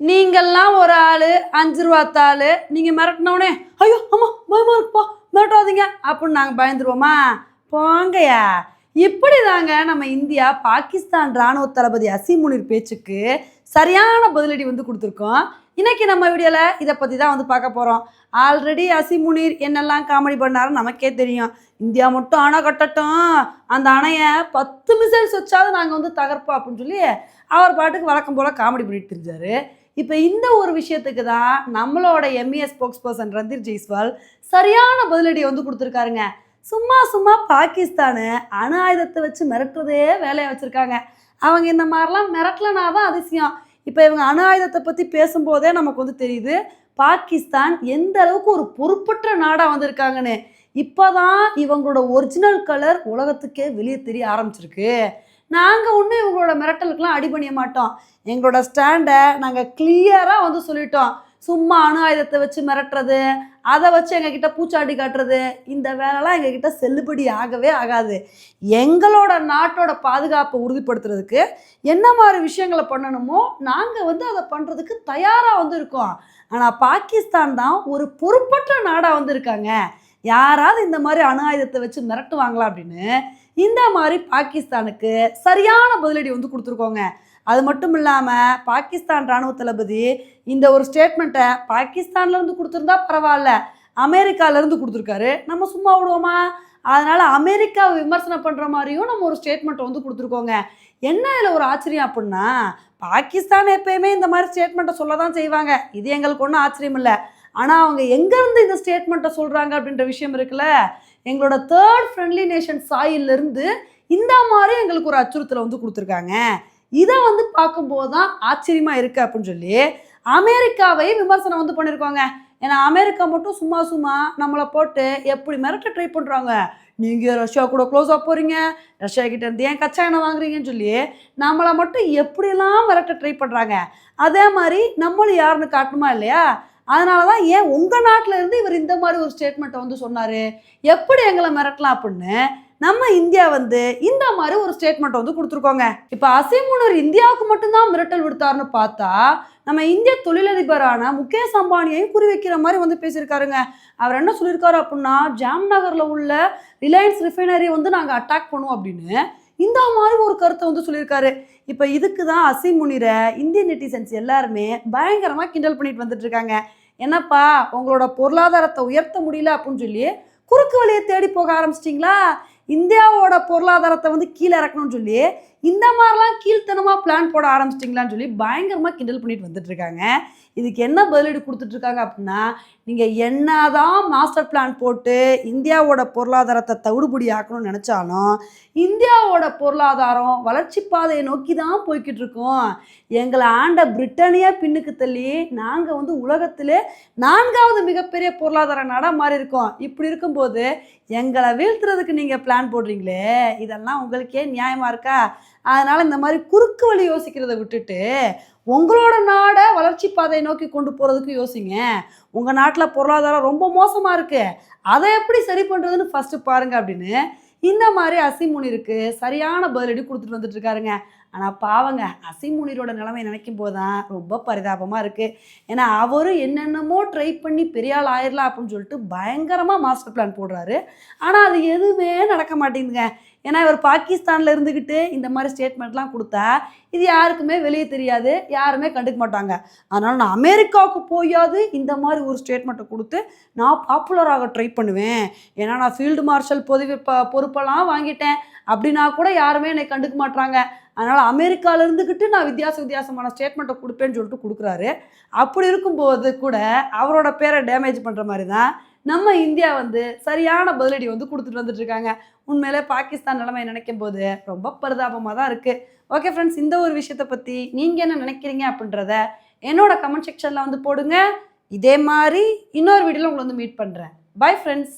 நீங்கள்லாம் ஒரு ஆள் அஞ்சு ரூபா தாள் நீங்கள் மிரட்டினவுடனே ஐயோ அம்மா பயமா இருக்குப்பா மிரட்டாதீங்க அப்படின்னு நாங்கள் பயந்துருவோமா? போங்கயா இப்படி தாங்க நம்ம இந்தியா பாகிஸ்தான் ராணுவ தளபதி அசிமுனிர் பேச்சுக்கு சரியான பதிலடி வந்து கொடுத்துருக்கோம். இன்னைக்கு நம்ம வீடியோவில் இதை பற்றி தான் வந்து பார்க்க போகிறோம் ஆல்ரெடி அசிமுனிர் என்னெல்லாம் காமெடி பண்ணாருன்னு நமக்கே தெரியும். இந்தியா மட்டும் அணை கட்டட்டும். அந்த அணையை பத்து மிசைல்ஸ் வச்சாவது நாங்கள் வந்து தகர்ப்போம் அப்படின்னு சொல்லி அவர் பாட்டுக்கு வழக்கம் போல் காமெடி பண்ணிட்டு இருந்தாரு. இப்போ இந்த ஒரு விஷயத்துக்கு தான் நம்மளோட MES spokesperson Randhir Jaiswal சரியான பதிலடி வந்து கொடுத்துருக்காருங்க. சும்மா சும்மா பாகிஸ்தானு அணு ஆயுதத்தை வச்சு மிரட்டுறதே வேலையை வச்சுருக்காங்க. அவங்க இந்த மாதிரிலாம் மிரட்டலனா தான் அதிசயம். இப்போ இவங்க அணு ஆயுதத்தை பற்றி பேசும்போதே நமக்கு வந்து தெரியுது பாகிஸ்தான் எந்த அளவுக்கு ஒரு பொறுப்பற்ற நாடாக வந்திருக்காங்கன்னு. இப்போதான் இவங்களோட ஒரிஜினல் கலர் உலகத்துக்கே வெளியே தெரிய ஆரம்பிச்சிருக்கு. நாங்கள் ஒன்றும் இவங்களோட மிரட்டலுக்கெலாம் அடிபணிய மாட்டோம். எங்களோட ஸ்டாண்டை நாங்கள் கிளியராக வந்து சொல்லிட்டோம். சும்மா அணு ஆயுதத்தை வச்சு மிரட்டுறது அதை வச்சு எங்ககிட்ட பூச்சாடி காட்டுறது இந்த வேலைலாம் எங்ககிட்ட செல்லுபடி ஆகவே ஆகாது. எங்களோட நாட்டோட பாதுகாப்பை உறுதிப்படுத்துறதுக்கு என்ன மாதிரி விஷயங்களை பண்ணணுமோ நாங்கள் வந்து அதை பண்ணுறதுக்கு தயாராக வந்து இருக்கோம். ஆனால் பாகிஸ்தான் தான் ஒரு பொறுப்பற்ற நாடாக வந்து இருக்காங்க. யாராவது இந்த மாதிரி அணு ஆயுதத்தை வச்சு மிரட்டுவாங்களா அப்படின்னு இந்த மாதிரி பாகிஸ்தானுக்கு சரியான பதிலடி வந்து கொடுத்துருக்கோங்க. அது மட்டும் இல்லாமல் பாகிஸ்தான் ராணுவ தளபதி இந்த ஒரு ஸ்டேட்மெண்ட்டை பாகிஸ்தான்லேருந்து கொடுத்துருந்தா பரவாயில்ல. அமெரிக்காலேருந்து கொடுத்துருக்காரு. நம்ம சும்மா விடுவோமா? அதனால் அமெரிக்காவை விமர்சனம் பண்ணுற மாதிரியும் நம்ம ஒரு ஸ்டேட்மெண்ட்டை வந்து கொடுத்துருக்கோங்க. என்ன இதில் ஒரு ஆச்சரியம் அப்படின்னா பாகிஸ்தான் எப்பயுமே இந்த மாதிரி ஸ்டேட்மெண்ட்டை சொல்ல தான் செய்வாங்க. இது எங்களுக்கு ஒன்றும் ஆச்சரியம் இல்லை. ஆனால் அவங்க எங்கேருந்து இந்த ஸ்டேட்மெண்ட்டை சொல்கிறாங்க அப்படின்ற விஷயம் இருக்குல்ல? எங்களோட தேர்ட் ஃப்ரெண்ட்லி நேஷன் சாயிலிருந்து இந்த மாதிரி எங்களுக்கு ஒரு அச்சுறுத்தலை வந்து கொடுத்துருக்காங்க. இதை வந்து பார்க்கும்போது தான் ஆச்சரியமாக இருக்குது அப்படின்னு சொல்லி அமெரிக்காவை விமர்சனம் வந்து பண்ணியிருக்கோங்க. ஏன்னா அமெரிக்கா மட்டும் சும்மா சும்மா நம்மளை போட்டு எப்படி மிரட்ட ட்ரை பண்ணுறாங்க நீங்கள் ரஷ்யா கூட க்ளோஸாக போகிறீங்க ரஷ்யா கிட்ட இருந்து ஏன் கச்சா எண்ணெய் வாங்குறீங்கன்னு சொல்லி நம்மளை மட்டும் எப்படியெல்லாம் மிரட்ட ட்ரை பண்ணுறாங்க அதே மாதிரி நம்மளும் யாருன்னு காட்டணுமா இல்லையா? அதனால தான் ஏன் உங்கள் நாட்டில் இருந்து இவர் இந்த மாதிரி ஒரு ஸ்டேட்மெண்ட்டை வந்து சொன்னார்? எப்படி எங்களை மிரட்டலாம் அப்படின்னு நம்ம இந்தியா வந்து இந்த மாதிரி ஒரு ஸ்டேட்மெண்ட் வந்து கொடுத்துருக்கோங்க. இப்போ அசிமுனர் இந்தியாவுக்கு மட்டும்தான் மிரட்டல் விடுத்தாருன்னு பார்த்தா நம்ம இந்திய தொழிலதிபரான முகேஷ் அம்பானியையும் குறி வைக்கிற மாதிரி வந்து பேசியிருக்காருங்க. அவர் என்ன சொல்லியிருக்காரு அப்படின்னா ஜாம்நகரில் உள்ள ரிலையன்ஸ் ரிஃபைனரி வந்து நாங்கள் அட்டாக் பண்ணுவோம் அப்படின்னு இந்த மாதிரி ஒரு கருத்தை வந்து சொல்லியிருக்காரு. இப்போ இதுக்கு தான் அசீம் முனிரை இந்திய நெட்டிசன்ஸ் எல்லாருமே பயங்கரமாக கிண்டல் பண்ணிட்டு வந்துட்டு இருக்காங்க என்னப்பா உங்களோட பொருளாதாரத்தை உயர்த்த முடியல அப்படின்னு சொல்லி குறுக்கு வழியை தேடி போக ஆரம்பிச்சிட்டிங்களா? இந்தியாவோட பொருளாதாரத்தை வந்து கீழே இறக்கணும்னு சொல்லி இந்த மாதிரிலாம் கீழ்த்தனமாக பிளான் போட ஆரம்பிச்சிட்டிங்களான்னு சொல்லி பயங்கரமாக கிண்டல் பண்ணிட்டு வந்துட்டு இருக்காங்க இதுக்கு என்ன பதிலீடு கொடுத்துட்ருக்காங்க அப்படின்னா நீங்கள் என்னதான் மாஸ்டர் பிளான் போட்டு இந்தியாவோட பொருளாதாரத்தை தவிடுபடி ஆக்கணும்னு நினச்சாலும் இந்தியாவோட பொருளாதாரம் வளர்ச்சி பாதையை நோக்கி தான் போய்கிட்டு இருக்கோம் எங்களை ஆண்ட பிரிட்டனியாக பின்னுக்கு தள்ளி நாங்கள் வந்து உலகத்திலே நான்காவது மிகப்பெரிய பொருளாதார நாடாக மாறி இருக்கோம் இப்படி இருக்கும்போது எங்களை வீழ்த்துறதுக்கு நீங்கள் பிளான் போடுறீங்களே இதெல்லாம் உங்களுக்கே நியாயமாக இருக்கா? அதனால் இந்த மாதிரி குறுக்கு வழி யோசிக்கிறத விட்டுட்டு உங்களோட நாடை வளர்ச்சி பாதையை நோக்கி கொண்டு போகிறதுக்கு யோசிங்க. உங்கள் நாட்டில் பொருளாதாரம் ரொம்ப மோசமாக இருக்குது அதை எப்படி சரி பண்ணுறதுன்னு ஃபஸ்ட்டு பாருங்கள் அப்படின்னு இந்த மாதிரி அசிமுனிருக்கு சரியான பதிலடி கொடுத்துட்டு வந்துட்டு இருக்காருங்க. ஆனால் பாவங்க அசிமுனிரோட நிலைமை நினைக்கும் போது தான் ரொம்ப பரிதாபமாக இருக்குது ஏன்னா அவரும் என்னென்னமோ ட்ரை பண்ணி பெரிய ஆள் ஆயிடலாம் அப்படின்னு சொல்லிட்டு பயங்கரமாக மாஸ்டர் பிளான் போடுறாரு. ஆனால் அது எதுவுமே நடக்க மாட்டேங்குதுங்க. ஏன்னா இவர் பாகிஸ்தானில் இருந்துக்கிட்டு இந்த மாதிரி ஸ்டேட்மெண்ட்லாம் கொடுத்தா இது யாருக்குமே வெளியே தெரியாது யாருமே கண்டுக்க மாட்டாங்க. அதனால் நான் அமெரிக்காவுக்கு போயாவது இந்த மாதிரி ஒரு ஸ்டேட்மெண்ட்டை கொடுத்து நான் பாப்புலராக ட்ரை பண்ணுவேன். ஏன்னா நான் ஃபீல்டு மார்ஷல் பொதுவி ப பொறுப்பெல்லாம் வாங்கிட்டேன். அப்படின்னா கூட யாருமே என்னை கண்டுக்க மாட்டாங்க அதனால் அமெரிக்காவில் இருந்துக்கிட்டு நான் வித்தியாச வித்தியாசமான ஸ்டேட்மெண்ட்டை கொடுப்பேன்னு சொல்லிட்டு கொடுக்குறாரு. அப்படி இருக்கும்போது கூட அவரோட பேரை டேமேஜ் பண்ணுற மாதிரி தான் நம்ம இந்தியா வந்து சரியான பதிலடி வந்து கொடுத்துட்டு வந்துட்டு இருக்காங்க உண்மையிலே பாகிஸ்தான் நிலைமை நினைக்கும் போது ரொம்ப பரிதாபமாக தான் இருக்குது ஓகே ஃப்ரெண்ட்ஸ் இந்த ஒரு விஷயத்தை பற்றி நீங்கள் என்ன நினைக்கிறீங்க அப்படின்றத என்னோட கமெண்ட் செக்ஷனில் வந்து போடுங்க. இதே மாதிரி இன்னொரு வீடியோவில் உங்களை வந்து மீட் பண்ணுறேன் பை ஃப்ரெண்ட்ஸ்